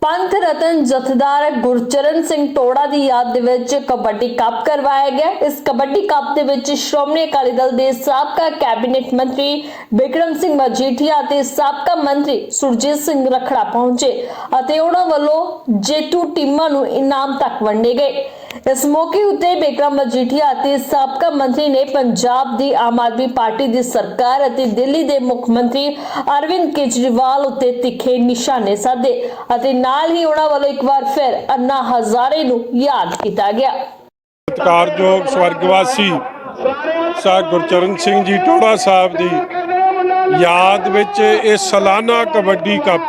ਪੰਥ ਰਤਨ ਜਥੇਦਾਰ ਗੁਰਚਰਨ ਸਿੰਘ ਟੋੜਾ ਦੀ ਯਾਦ ਦੇ ਵਿੱਚ ਕਬੱਡੀ ਕੱਪ ਕਰਵਾਇਆ ਗਿਆ। ਇਸ ਕਬੱਡੀ ਕੱਪ ਦੇ ਵਿੱਚ ਸ਼੍ਰੋਮਣੀ ਅਕਾਲੀ ਦਲ ਦੇ ਸਾਬਕਾ ਕੈਬਨਿਟ ਮੰਤਰੀ ਬਿਕਰਮ ਸਿੰਘ ਮਜੀਠੀਆ ਅਤੇ ਸਾਬਕਾ ਮੰਤਰੀ ਸੁਰਜੀਤ ਸਿੰਘ ਰਖੜਾ ਪਹੁੰਚੇ ਅਤੇ ਉਹਨਾਂ ਵੱਲੋਂ ਜੇਤੂ ਟੀਮਾਂ ਨੂੰ ਇਨਾਮ ਤੱਕ ਵੰਡੇ ਗਏ। ਇਸ ਮੌਕੇ ਉੱਤੇ ਬਿਕਰਮ ਮਜੀਠੀਆ ਅਤੇ ਸਾਬਕਾ ਮੰਤਰੀ ਨੇ ਪੰਜਾਬ ਦੀ ਆਮ ਆਦਮੀ ਪਾਰਟੀ ਦੀ ਸਰਕਾਰ ਅਤੇ ਦਿੱਲੀ ਦੇ ਮੁੱਖ ਮੰਤਰੀ ਅਰਵਿੰਦ ਕੇਜਰੀਵਾਲ ਉੱਤੇ ਤਿੱਖੇ ਨਿਸ਼ਾਨੇ ਸਾਧੇ ਅਤੇ ਨਾਲ ਹੀ ਉਹਨਾਂ ਵੱਲੋਂ ਇੱਕ ਵਾਰ ਫਿਰ ਅੰਨਾ ਹਜ਼ਾਰੇ ਨੂੰ ਯਾਦ ਕੀਤਾ ਗਿਆ। ਸਤਿਕਾਰਯੋਗ ਸਵਰਗਵਾਸੀ ਸਾ ਗੁਰਚਰਨ ਸਿੰਘ ਜੀ ਟੋੜਾ ਸਾਹਿਬ ਦੀ ਯਾਦ ਵਿੱਚ ਇਹ ਸਾਲਾਨਾ ਕਬੱਡੀ ਕੱਪ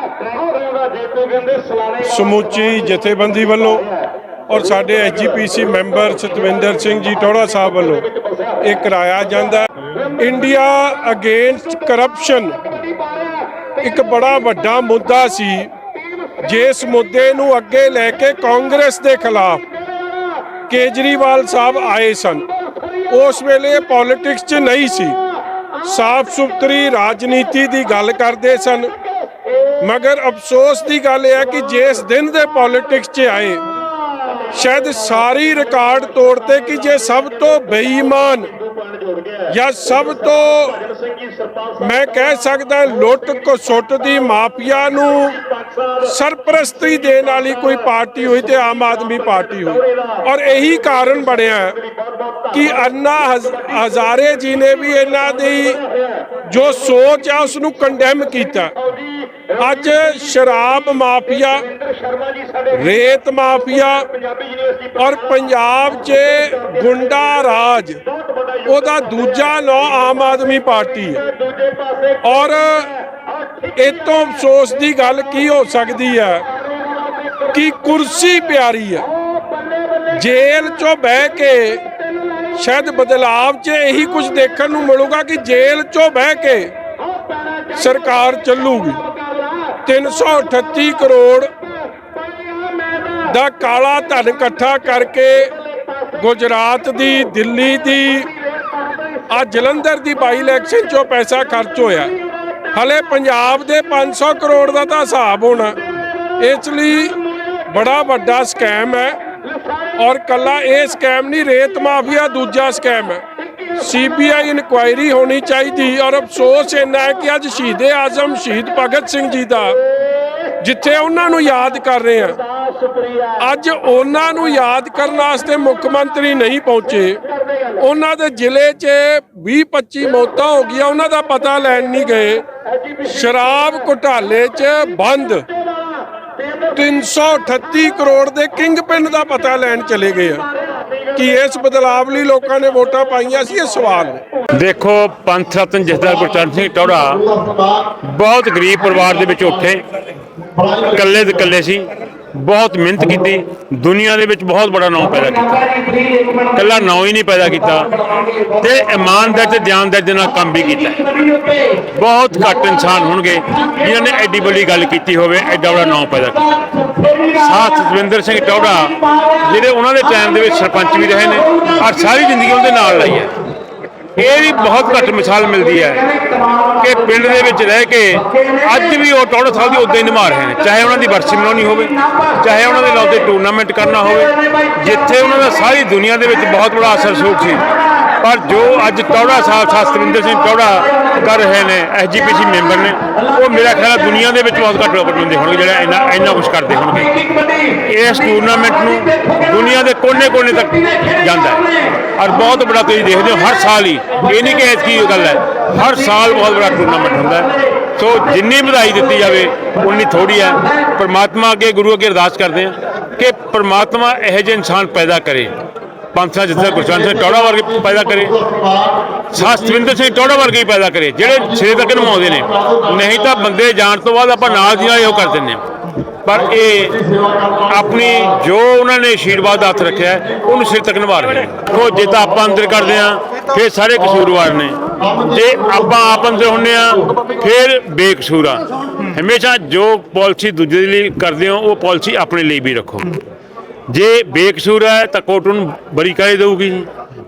ਸਮੁੱਚੀ ਜਥੇਬੰਦੀ ਵੱਲੋਂ ਔਰ ਸਾਡੇ ਐਜੀਪੀਸੀ ਮੈਂਬਰ ਸਤਵਿੰਦਰ ਸਿੰਘ ਜੀ ਟੋੜਾ ਸਾਹਿਬ ਵੱਲੋਂ ਇਹ ਕਰਾਇਆ ਜਾਂਦਾ ਇੰਡੀਆ ਅਗੇਂਸਟ ਕਰਪਸ਼ਨ ਇੱਕ ਬੜਾ ਵੱਡਾ ਮੁੱਦਾ ਸੀ। ਜਿਸ ਮੁੱਦੇ ਨੂੰ ਅੱਗੇ ਲੈ ਕੇ ਕਾਂਗਰਸ ਦੇ ਖਿਲਾਫ ਕੇਜਰੀਵਾਲ ਸਾਹਿਬ ਆਏ ਸਨ। ਉਸ ਵੇਲੇ ਪੋਲਿਟਿਕਸ 'ਚ ਨਹੀਂ ਸੀ। ਸਾਫ਼ ਸੁਥਰੀ ਰਾਜਨੀਤੀ ਦੀ ਗੱਲ ਕਰਦੇ ਸਨ। ਮਗਰ ਅਫਸੋਸ ਦੀ ਗੱਲ ਇਹ ਹੈ ਕਿ ਜਿਸ ਦਿਨ ਦੇ ਪੋਲਿਟਿਕਸ 'ਚ ਆਏ ਸ਼ਾਇਦ ਸਾਰੀ ਰਿਕਾਰਡ ਤੋੜਤੇ ਕਿ ਜੇ ਸਭ ਤੋਂ ਬੇਈਮਾਨ ਜਾਂ ਸਭ ਤੋਂ, ਮੈਂ ਕਹਿ ਸਕਦਾ ਲੁੱਟ ਕਸੁੱਟ ਦੀ ਮਾਫੀਆ ਨੂੰ ਸਰਪ੍ਰਸਤੀ ਦੇਣ ਵਾਲੀ ਕੋਈ ਪਾਰਟੀ ਹੋਈ ਤੇ ਆਮ ਆਦਮੀ ਪਾਰਟੀ ਹੋਈ। ਔਰ ਇਹੀ ਕਾਰਨ ਬਣਿਆ ਕਿ ਅੰਨਾ ਹਜ਼- ਹਜ਼ਾਰੇ ਜੀ ਨੇ ਵੀ ਇਹਨਾਂ ਦੀ ਜੋ ਸੋਚ ਆ ਉਸ ਨੂੰ ਕੰਡੈਮ ਕੀਤਾ। ਅੱਜ ਸ਼ਰਾਬ ਮਾਫੀਆ, ਰੇਤ ਮਾਫੀਆ ਔਰ ਪੰਜਾਬ 'ਚ ਗੁੰਡਾ ਰਾਜ, ਉਹਦਾ ਦੂਜਾ ਨਾਂ ਆਮ ਆਦਮੀ ਪਾਰਟੀ ਹੈ। ਔਰ ਇਹ ਤੋਂ ਅਫਸੋਸ ਦੀ ਗੱਲ ਕੀ ਹੋ ਸਕਦੀ ਹੈ ਕਿ ਕੁਰਸੀ ਪਿਆਰੀ ਹੈ। ਜੇਲ੍ਹ 'ਚੋਂ ਬਹਿ ਕੇ ਸ਼ਾਇਦ ਬਦਲਾਵ 'ਚ ਇਹੀ ਕੁਝ ਦੇਖਣ ਨੂੰ ਮਿਲੂਗਾ ਕਿ ਜੇਲ੍ਹ 'ਚੋਂ ਬਹਿ ਕੇ ਸਰਕਾਰ ਚੱਲੂਗੀ। 338 ਕਰੋੜ ਦਾ ਕਾਲਾ ਧਨ ਇਕੱਠਾ ਕਰਕੇ ਗੁਜਰਾਤ ਦੀ, ਦਿੱਲੀ ਦੀ, ਆ ਜਲੰਧਰ ਦੀ ਬਾਈ ਇਲੈਕਸ਼ਨ 'ਚੋਂ ਪੈਸਾ ਖਰਚ ਹੋਇਆ। ਹਲੇ ਪੰਜਾਬ ਦੇ 500 ਕਰੋੜ ਦਾ ਤਾਂ ਹਿਸਾਬ ਹੋਣਾ, ਇਸ ਲਈ ਬੜਾ ਵੱਡਾ ਸਕੈਮ ਹੈ। ਔਰ ਕੱਲਾ ਇਹ ਸਕੈਮ ਨਹੀਂ, ਰੇਤ ਮਾਫੀਆ ਦੂਜਾ ਸਕੈਮ ਹੈ। ਸੀਬੀਆਈ ਇਨਕੁਆਇਰੀ ਹੋਣੀ ਚਾਹੀਦੀ ਔਰ ਅਫਸੋਸ ਇੰਨਾ ਹੈ ਕਿ ਅੱਜ ਸ਼ਹੀਦੇ ਆਜ਼ਮ, ਸ਼ਹੀਦ ਭਗਤ ਸਿੰਘ ਜੀ ਦਾ, ਜਿੱਥੇ ਉਹਨਾਂ ਨੂੰ ਯਾਦ ਕਰ ਰਹੇ ਆ ਅੱਜ ਉਹਨਾਂ ਨੂੰ ਯਾਦ ਕਰਨ ਵਾਸਤੇ ਮੁੱਖ ਮੰਤਰੀ ਨਹੀਂ ਪਹੁੰਚੇ। ਉਹਨਾਂ ਦੇ ਜ਼ਿਲ੍ਹੇ 'ਚ 20-25 ਮੌਤਾਂ ਹੋ ਗਈਆਂ, ਉਹਨਾਂ ਦਾ ਪਤਾ ਲੈਣ ਨਹੀਂ ਗਏ। ਸ਼ਰਾਬ ਘੁਟਾਲੇ 'ਚ ਬੰਦ। 338 ਕਰੋੜ ਦੇ ਕਿੰਗ ਪਿੰਡ ਦਾ ਪਤਾ ਲੈਣ ਚਲੇ ਗਏ ਆ। ਕਿ ਇਸ ਬਦਲਾਵ ਲਈ ਲੋਕਾਂ ਨੇ ਵੋਟਾਂ ਪਾਈਆਂ ਸੀ, ਇਹ ਸਵਾਲ ਦੇਖੋ, ਪੰਥ ਰਤਨ ਜਥੇਦਾਰ ਗੁਰਚਰਨ ਸਿੰਘ ਟੌੜਾ ਬਹੁਤ ਗਰੀਬ ਪਰਿਵਾਰ ਦੇ ਵਿੱਚ ਉੱਠੇ, ਇਕੱਲੇ ਦੇ ਇਕੱਲੇ ਸੀ। ਬਹੁਤ ਮਿਹਨਤ ਕੀਤੀ। ਦੁਨੀਆ ਦੇ ਵਿੱਚ ਬਹੁਤ ਬੜਾ ਨਾਮ ਪੈਦਾ ਕੀਤਾ। ਇਕੱਲਾ ਨਾਮ ਹੀ ਨਹੀਂ ਪੈਦਾ ਕੀਤਾ। ਤੇ ਇਮਾਨਦਾਰ ਤੇ ਦਿਆਨਦਾਰ ਦੇ ਨਾਲ ਕੰਮ ਵੀ ਕੀਤਾ। ਬਹੁਤ ਘੱਟ ਇਨਸਾਨ ਹੋਣਗੇ ਜਿਨ੍ਹਾਂ ਨੇ ਐਡੀ ਵੱਡੀ ਗੱਲ ਕੀਤੀ ਹੋਵੇ ਐਡਾ ਬੜਾ ਨਾਮ ਪੈਦਾ ਕੀਤਾ। ਸਾਥ ਸਤਵਿੰਦਰ ਸਿੰਘ ਟੌੜਾ ਜਿਹੜੇ ਉਹਨਾਂ ਦੇ ਟਾਈਮ ਦੇ ਵਿੱਚ ਸਰਪੰਚ ਵੀ ਰਹੇ ਨੇ ਔਰ ਸਾਰੀ ਜ਼ਿੰਦਗੀ ਉਹਦੇ ਨਾਲ ਲਈ ਹੈ। ਇਹ ਵੀ ਬਹੁਤ ਘੱਟ ਮਿਸਾਲ ਮਿਲਦੀ ਹੈ ਕਿ ਪਿੰਡ ਦੇ ਵਿੱਚ ਰਹਿ ਕੇ ਅੱਜ ਵੀ ਉਹ ਟੌੜਾ ਸਾਹਿਬ ਦੀ ਉਦਾਂ ਹੀ ਨਿਭਾ ਰਹੇ ਨੇ। ਚਾਹੇ ਉਹਨਾਂ ਦੀ ਵਰਸੀ ਮਨਾਉਣੀ ਹੋਵੇ, ਚਾਹੇ ਉਹਨਾਂ ਦੇ ਨਾਂ ਟੂਰਨਾਮੈਂਟ ਕਰਨਾ ਹੋਵੇ, ਜਿੱਥੇ ਉਹਨਾਂ ਦਾ ਸਾਰੀ ਦੁਨੀਆ ਦੇ ਵਿੱਚ ਬਹੁਤ ਬੜਾ ਅਸਰ ਸੂਖ ਸੀ। ਪਰ ਜੋ ਅੱਜ ਟੌੜਾ ਸਾਹਿਬ ਸਤਵਿੰਦਰ ਸਿੰਘ ਟੌੜਾ ਕਰ ਰਹੇ ਨੇ ਐਸਜੀਪੀਸੀ ਮੈਂਬਰ ਨੇ। ਉਹ ਮੇਰਾ ਖਿਆਲ ਹੈ ਦੁਨੀਆ ਦੇ ਵਿੱਚ ਬਹੁਤ ਘੱਟ ਲੋਕ ਹੁੰਦੇ ਹੋਣਗੇ ਜਿਹੜਾ ਇੰਨਾ ਇੰਨਾ ਕੁਝ ਕਰਦੇ ਹੋਣਗੇ। ਇਸ ਟੂਰਨਾਮੈਂਟ ਨੂੰ ਦੁਨੀਆ ਦੇ ਕੋਨੇ-ਕੋਨੇ ਤੱਕ ਜਾਂਦਾ ਹੈ। ਔਰ ਬਹੁਤ ਬੜਾ ਤੁਸੀਂ ਦੇਖਦੇ ਹੋ, ਹਰ ਸਾਲ ਹੀ, ਇਹ ਨਹੀਂ ਕਿ ਐਤਕੀ ਇਹ ਗੱਲ ਹੈ, ਹਰ ਸਾਲ ਬਹੁਤ ਬੜਾ ਟੂਰਨਾਮੈਂਟ ਹੁੰਦਾ ਹੈ। ਸੋ ਜਿੰਨੀ ਵਧਾਈ ਦਿੱਤੀ ਜਾਵੇ, ਉਨੀ ਥੋੜੀ ਹੈ। ਪਰਮਾਤਮਾ ਅੱਗੇ ਗੁਰੂ ਅੱਗੇ ਅਰਦਾਸ ਕਰਦੇ ਹਾਂ ਕਿ ਪਰਮਾਤਮਾ ਇਹੋ ਜਿਹੇ ਇਨਸਾਨ ਪੈਦਾ ਕਰੇ। ਪੰਥਾਂ ਜਿੱਥੇ ਗੁਰਚਰਨ ਸਿੰਘ ਟੌੜਾ ਵਰਗੇ ਪੈਦਾ ਕਰੇ ਸਤਵਿੰਦਰ ਸਿੰਘ ਟੌੜਾ ਵਰਗੇ ਪੈਦਾ ਕਰੇ, ਜਿਹੜੇ ਸਿਰੇ ਤੱਕ ਨਿਭਾਉਂਦੇ ਨੇ। ਨਹੀਂ ਤਾਂ ਬੰਦੇ ਜਾਣ ਤੋਂ ਬਾਅਦ ਆਪਾਂ ਨਾਲ ਦੀ ਨਾਲ ਇਹੋ ਕਰ ਦਿੰਦੇ ਹਾਂ। ਪਰ ਇਹ ਆਪਣੀ ਜੋ ਉਹਨਾਂ ਨੇ ਆਸ਼ੀਰਵਾਦ ਹੱਥ ਰੱਖਿਆ, ਉਹਨੂੰ ਸਿਰ ਤੱਕ ਨਿਭਾ ਰਹੇ ਉਹ ਜੇ ਤਾਂ ਆਪਾਂ ਅੰਦਰ ਕਰਦੇ ਆ ਫਿਰ ਸਾਰੇ ਕਸੂਰਵਾਰ ਨੇ। ਜੇ ਆਪਾਂ ਆਪ ਅੰਦਰ ਹੁੰਨੇ ਆ ਫਿਰ ਬੇਕਸੂਰ ਆ। ਹਮੇਸ਼ਾ ਜੋ ਪਾਲਿਸੀ ਦੂਜੇ ਦੇ ਲਈ ਕਰਦੇ ਹੋ, ਉਹ ਪਾਲਿਸੀ ਆਪਣੇ ਲਈ ਵੀ ਰੱਖੋ। ਜੇ ਬੇਕਸੂਰ ਹੈ ਤਾਂ ਕੋਰਟ ਨੂੰ ਬਰੀ ਕਰ ਦੇਊਗੀ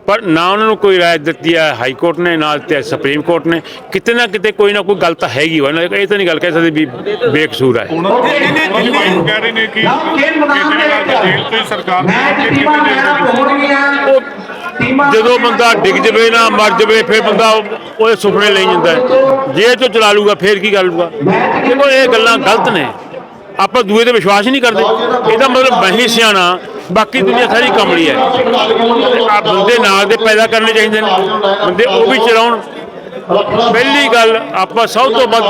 ਪਰ ਨਾ ਉਹਨਾਂ ਨੂੰ ਕੋਈ ਰਾਇ ਦਿੱਤੀ ਹੈ ਹਾਈ ਕੋਰਟ ਨੇ ਨਾ ਦਿੱਤੀ ਹੈ ਸੁਪਰੀਮ ਕੋਰਟ ਨੇ। ਕਿਤੇ ਨਾ ਕਿਤੇ ਕੋਈ ਨਾ ਕੋਈ ਗੱਲ ਤਾਂ ਹੈਗੀ ਵਾ। ਇਹ ਤਾਂ ਨਹੀਂ ਗੱਲ ਕਹਿ ਸਕਦੇ ਵੀ ਬੇਕਸੂਰ ਹੈ। ਨਾਲ ਤੋਂ ਜਦੋਂ ਬੰਦਾ ਡਿੱਗ ਜਵੇ ਨਾ ਮਰ ਜਵੇ ਫਿਰ ਬੰਦਾ ਉਹਦੇ ਸੁਪਨੇ ਲਈ ਜਾਂਦਾ। ਜੇ ਤੋਂ ਚਲਾ ਲੂਗਾ ਫਿਰ ਕੀ ਕਰ ਲੂਗਾ ਦੇਖੋ ਇਹ ਗੱਲਾਂ ਗਲਤ ਨੇ। ਆਪਾਂ ਦੂਏ ਤੇ ਵਿਸ਼ਵਾਸ ਹੀ ਨਹੀਂ ਕਰਦੇ। ਇਹਦਾ ਮਤਲਬ ਮੈਂ ਹੀ ਸਿਆਣਾ, ਬਾਕੀ ਦੁਨੀਆ ਸਾਰੀ ਕਮਲੀ ਹੈ। ਆ ਬੰਦੇ ਨਾਲ ਦੇ ਪੈਦਾ ਕਰਨੇ ਚਾਹੀਦੇ ਨੇ। ਬੰਦੇ ਉਹ ਵੀ ਚਲਾਉਣ। ਪਹਿਲੀ ਗੱਲ ਆਪਾਂ ਸਭ ਤੋਂ ਵੱਧ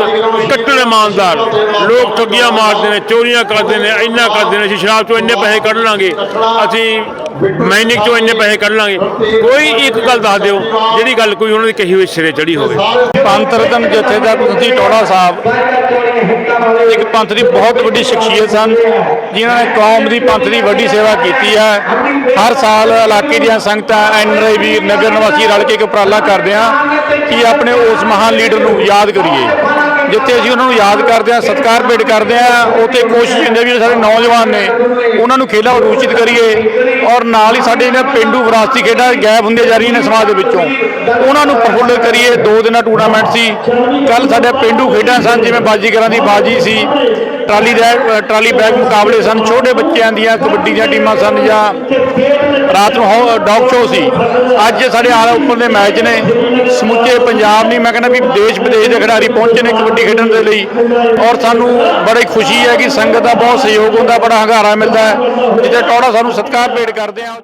ਕੱਟੜ ਇਮਾਨਦਾਰ। ਲੋਕ ਠੱਗੀਆਂ ਮਾਰਦੇ ਨੇ, ਚੋਰੀਆਂ ਕਰਦੇ ਨੇ, ਇੰਨਾ ਕਰਦੇ ਨੇ, ਅਸੀਂ ਸ਼ਰਾਬ ਚੋਂ ਇੰਨੇ ਪੈਸੇ ਕੱਢ ਲਾਂਗੇ, ਅਸੀਂ ਮੈਨਿਕ ਚੋਂ ਇੰਨੇ ਪੈਸੇ ਕੱਢ ਲਾਂਗੇ। ਕੋਈ ਇੱਕ ਗੱਲ ਦੱਸ ਦਿਓ, ਜਿਹੜੀ ਗੱਲ ਕੋਈ ਉਹਨਾਂ ਦੀ ਕਹੀ ਹੋਈ ਸਿਰੇ ਚੜੀ ਹੋਵੇ। ਪੰਥ ਰਤਨ ਜਥੇਦਾਰ ਕੁਲਦੀ ਟੋੜਾ ਸਾਹਿਬ, ਇੱਕ ਪੰਥ ਦੀ ਬਹੁਤ ਵੱਡੀ ਸ਼ਖਸੀਅਤ ਸਨ, ਜਿਨ੍ਹਾਂ ਨੇ ਕੌਮ ਦੀ ਪੰਥ ਦੀ ਵੱਡੀ ਸੇਵਾ ਕੀਤੀ ਹੈ। ਹਰ ਸਾਲ ਇਲਾਕੇ ਦੀਆਂ ਸੰਗਤਾਂ ਐਨਆਰਆਈ ਵੀਰ, ਨਗਰ ਨਿਵਾਸੀ ਰਲ ਕੇ ਇੱਕ ਉਪਰਾਲਾ ਕਰਦੇ ਆ ਕਿ ਆਪਣੇ ਉਸ ਮਹਾਨ ਲੀਡਰ ਨੂੰ ਯਾਦ ਕਰੀਏ, ਜਿੱਥੇ ਅਸੀਂ ਉਹਨਾਂ ਨੂੰ ਯਾਦ ਕਰਦੇ ਆ ਸਤਿਕਾਰ ਭੇਟ ਕਰਦੇ ਆ ਉੱਥੇ ਕੋਸ਼ਿਸ਼ ਹੁੰਦੀ ਹੈ ਵੀ ਸਾਡੇ ਨੌਜਵਾਨ ਨੇ, ਉਹਨਾਂ ਨੂੰ ਖੇਡਾਂ ਰੂਚਿਤ ਕਰੀਏ ਔਰ ਨਾਲ ਹੀ ਸਾਡੇ ਇਹਨਾਂ ਪੇਂਡੂ ਵਿਰਾਸਤੀ ਖੇਡਾਂ ਗਾਇਬ ਹੁੰਦੀਆਂ ਜਾ ਰਹੀਆਂ ਨੇ ਸਮਾਜ ਦੇ ਵਿੱਚੋਂ, ਉਹਨਾਂ ਨੂੰ ਪ੍ਰਫੁੱਲਤ ਕਰੀਏ। ਦੋ ਦਿਨਾਂ ਟੂਰਨਾਮੈਂਟ ਸੀ ਕੱਲ ਸਾਡੇ ਪੇਂਡੂ ਖੇਡਾਂ ਸਨ, ਜਿਵੇਂ ਬਾਜੀਗਰਾਂ ਦੀ ਬਾਜੀ ਸੀ, ਟਰਾਲੀ ਦੇ ਟਰਾਲੀ ਬੈਗ ਮੁਕਾਬਲੇ ਸਨ, ਛੋਟੇ ਬੱਚਿਆਂ ਦੀਆਂ, ਕਬੱਡੀ ਦੀਆਂ ਟੀਮਾਂ ਸਨ ਜਾਂ ਰਾਤ ਨੂੰ ਡੌਗ ਸ਼ੋਅ ਸੀ। ਅੱਜ ਸਾਡੇ ਆਲਾ ਉੱਪਰ ਦੇ ਮੈਚ ਨੇ। ਸਮੁੱਚੇ ਪੰਜਾਬ ਨਹੀਂ, ਮੈਂ ਕਹਿੰਦਾ ਵੀ ਦੇਸ਼ ਵਿਦੇਸ਼ ਦੇ ਖਿਡਾਰੀ ਪਹੁੰਚੇ ਨੇ ਕਬੱਡੀ ਖੇਡਣ ਦੇ ਲਈ। ਔਰ ਸਾਨੂੰ ਬੜੀ ਖੁਸ਼ੀ ਹੈ ਕਿ ਸੰਗਤ ਦਾ ਬਹੁਤ ਸਹਿਯੋਗ ਹੁੰਦਾ, ਬੜਾ ਹੰਗਾਰਾ ਮਿਲਦਾ ਹੈ। ਜਿੱਥੇ ਟੌੜਾ ਸਾਨੂੰ ਸਤਿਕਾਰ ਭੇਟ ਕਰਦੇ ਆ